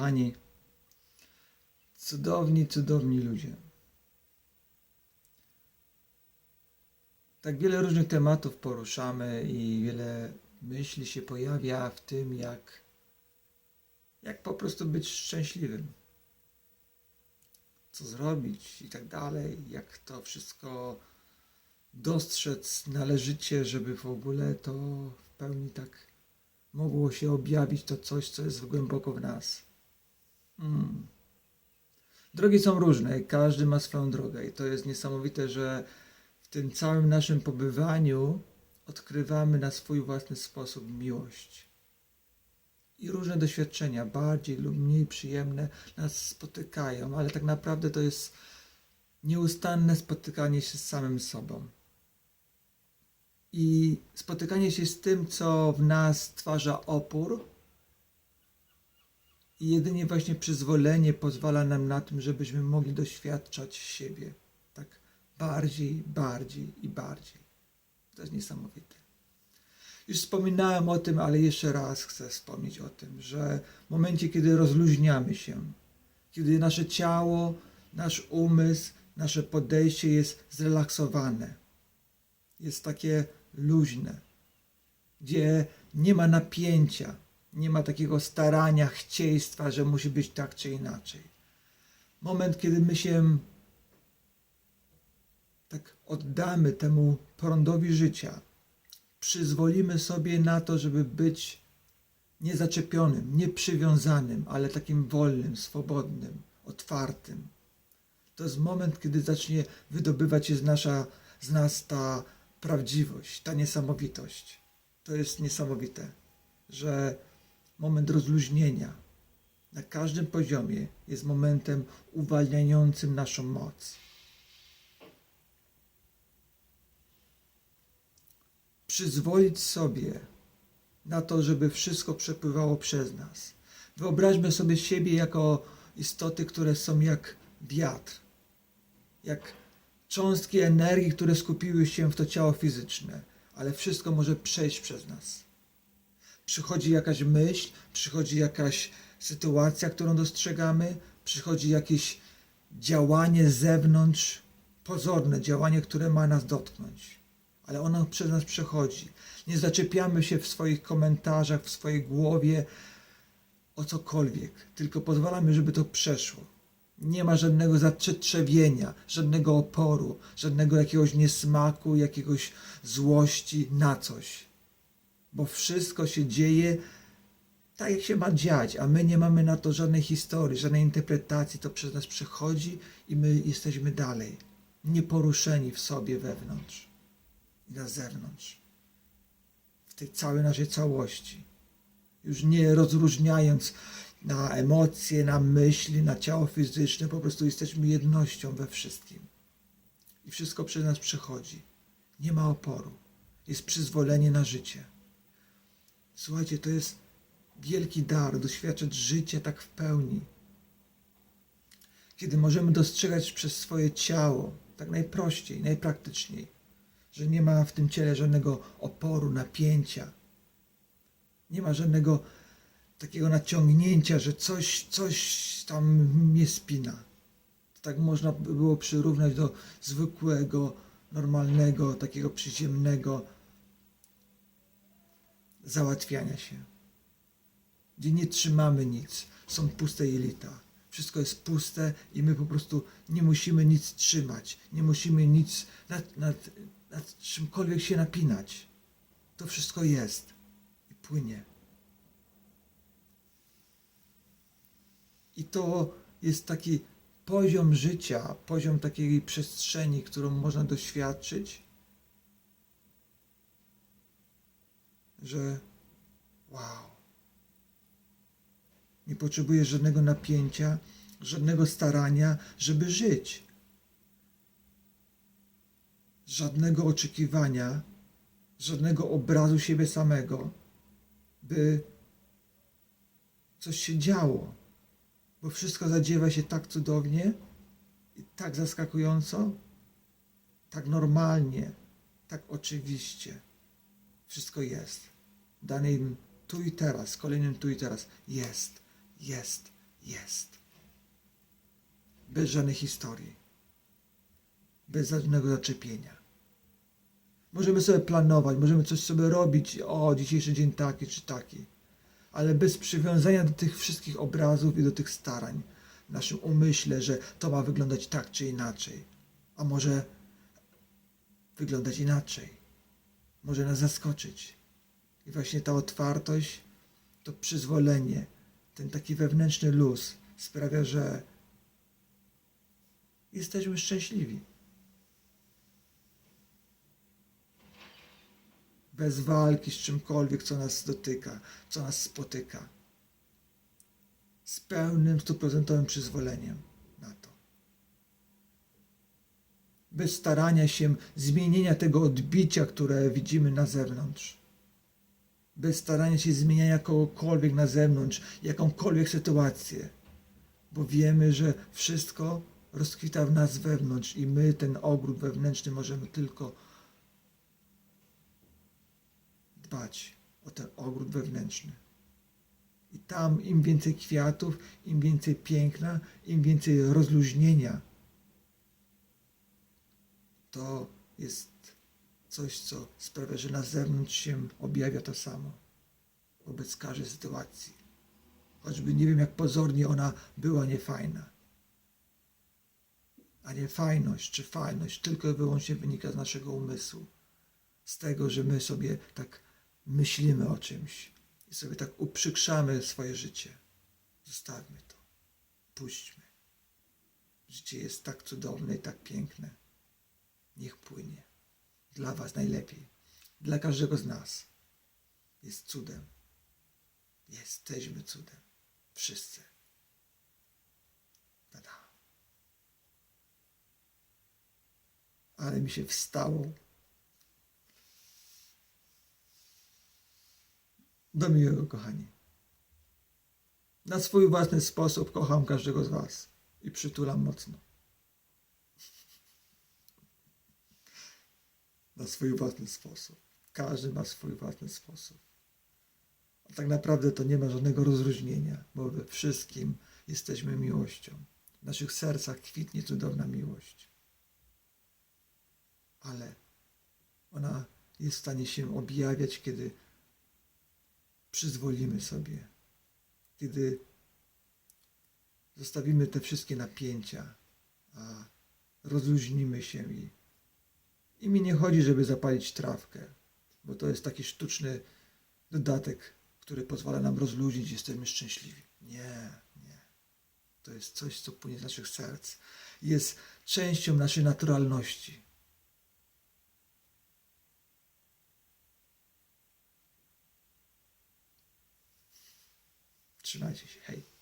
Kochani, cudowni, cudowni ludzie. Tak wiele różnych tematów poruszamy i wiele myśli się pojawia w tym, jak, jak po prostu być szczęśliwym. Co zrobić i tak dalej, jak to wszystko dostrzec należycie, żeby w ogóle to w pełni tak mogło się objawić to coś, co jest głęboko w nas. Mm. Drogi są różne, każdy ma swoją drogę i to jest niesamowite, że w tym całym naszym pobywaniu odkrywamy na swój własny sposób miłość. I różne doświadczenia, bardziej lub mniej przyjemne, nas spotykają, ale tak naprawdę to jest nieustanne spotykanie się z samym sobą. I spotykanie się z tym, co w nas stwarza opór, i jedynie właśnie przyzwolenie pozwala nam na tym, żebyśmy mogli doświadczać siebie tak bardziej, bardziej i bardziej. To jest niesamowite. Już wspominałem o tym, ale jeszcze raz chcę wspomnieć o tym, że w momencie, kiedy rozluźniamy się, kiedy nasze ciało, nasz umysł, nasze podejście jest zrelaksowane, jest takie luźne, gdzie nie ma napięcia, nie ma takiego starania, chcieństwa, że musi być tak czy inaczej. Moment, kiedy my się tak oddamy temu prądowi życia, przyzwolimy sobie na to, żeby być niezaczepionym, nieprzywiązanym, ale takim wolnym, swobodnym, otwartym. To jest moment, kiedy zacznie wydobywać się z, nasza, z nas ta prawdziwość, ta niesamowitość. To jest niesamowite, że moment rozluźnienia na każdym poziomie jest momentem uwalniającym naszą moc. Przyzwolić sobie na to, żeby wszystko przepływało przez nas. Wyobraźmy sobie siebie jako istoty, które są jak wiatr, jak cząstki energii, które skupiły się w to ciało fizyczne, ale wszystko może przejść przez nas przychodzi jakaś myśl, przychodzi jakaś sytuacja, którą dostrzegamy, przychodzi jakieś działanie z zewnątrz, pozorne działanie, które ma nas dotknąć. Ale ono przez nas przechodzi. Nie zaczepiamy się w swoich komentarzach, w swojej głowie o cokolwiek, tylko pozwalamy, żeby to przeszło. Nie ma żadnego zatrzewienia, żadnego oporu, żadnego jakiegoś niesmaku, jakiegoś złości na coś bo wszystko się dzieje tak, jak się ma dziać, a my nie mamy na to żadnej historii, żadnej interpretacji. To przez nas przechodzi i my jesteśmy dalej, nieporuszeni w sobie wewnątrz i na zewnątrz, w tej całej naszej całości. Już nie rozróżniając na emocje, na myśli, na ciało fizyczne, po prostu jesteśmy jednością we wszystkim. I wszystko przez nas przechodzi. Nie ma oporu. Jest przyzwolenie na życie. Słuchajcie, to jest wielki dar doświadczać życia tak w pełni. Kiedy możemy dostrzegać przez swoje ciało, tak najprościej, najpraktyczniej, że nie ma w tym ciele żadnego oporu, napięcia, nie ma żadnego takiego naciągnięcia, że coś, coś tam mnie spina. To tak można by było przyrównać do zwykłego, normalnego, takiego przyziemnego załatwiania się, gdzie nie trzymamy nic, są puste jelita. Wszystko jest puste i my po prostu nie musimy nic trzymać, nie musimy nic nad, nad, nad czymkolwiek się napinać. To wszystko jest i płynie. I to jest taki poziom życia, poziom takiej przestrzeni, którą można doświadczyć, że wow, nie potrzebuję żadnego napięcia, żadnego starania, żeby żyć. Żadnego oczekiwania, żadnego obrazu siebie samego, by coś się działo, bo wszystko zadziewa się tak cudownie i tak zaskakująco, tak normalnie, tak oczywiście. Wszystko jest. Dane im tu i teraz, kolejnym tu i teraz. Jest, jest, jest. Bez żadnej historii. Bez żadnego zaczepienia. Możemy sobie planować, możemy coś sobie robić, o, dzisiejszy dzień taki czy taki, ale bez przywiązania do tych wszystkich obrazów i do tych starań w naszym umyśle, że to ma wyglądać tak czy inaczej, a może wyglądać inaczej, może nas zaskoczyć. I właśnie ta otwartość, to przyzwolenie, ten taki wewnętrzny luz sprawia, że jesteśmy szczęśliwi. Bez walki z czymkolwiek, co nas dotyka, co nas spotyka. Z pełnym, stuprocentowym przyzwoleniem na to. Bez starania się zmienienia tego odbicia, które widzimy na zewnątrz. Bez starania się zmieniania kogokolwiek na zewnątrz, jakąkolwiek sytuację. Bo wiemy, że wszystko rozkwita w nas wewnątrz i my ten ogród wewnętrzny możemy tylko dbać o ten ogród wewnętrzny. I tam im więcej kwiatów, im więcej piękna, im więcej rozluźnienia, to jest coś, co sprawia, że na zewnątrz się objawia to samo wobec każdej sytuacji. Choćby nie wiem, jak pozornie ona była niefajna. A niefajność czy fajność tylko i wyłącznie wynika z naszego umysłu. Z tego, że my sobie tak myślimy o czymś i sobie tak uprzykrzamy swoje życie. Zostawmy to. Puśćmy. Życie jest tak cudowne i tak piękne. Niech płynie. Dla Was najlepiej. Dla każdego z nas. Jest cudem. Jesteśmy cudem. Wszyscy. Tada. Ale mi się wstało. Do miłego, kochani. Na swój własny sposób kocham każdego z Was i przytulam mocno. Na swój własny sposób. Każdy ma swój własny sposób. A tak naprawdę to nie ma żadnego rozróżnienia, bo we wszystkim jesteśmy miłością. W naszych sercach kwitnie cudowna miłość. Ale ona jest w stanie się objawiać, kiedy przyzwolimy sobie, kiedy zostawimy te wszystkie napięcia, a rozluźnimy się i, i mi nie chodzi, żeby zapalić trawkę, bo to jest taki sztuczny dodatek, który pozwala nam rozluźnić, jesteśmy szczęśliwi. Nie, nie. To jest coś, co płynie z naszych serc. Jest częścią naszej naturalności. Trzymajcie się. Hej.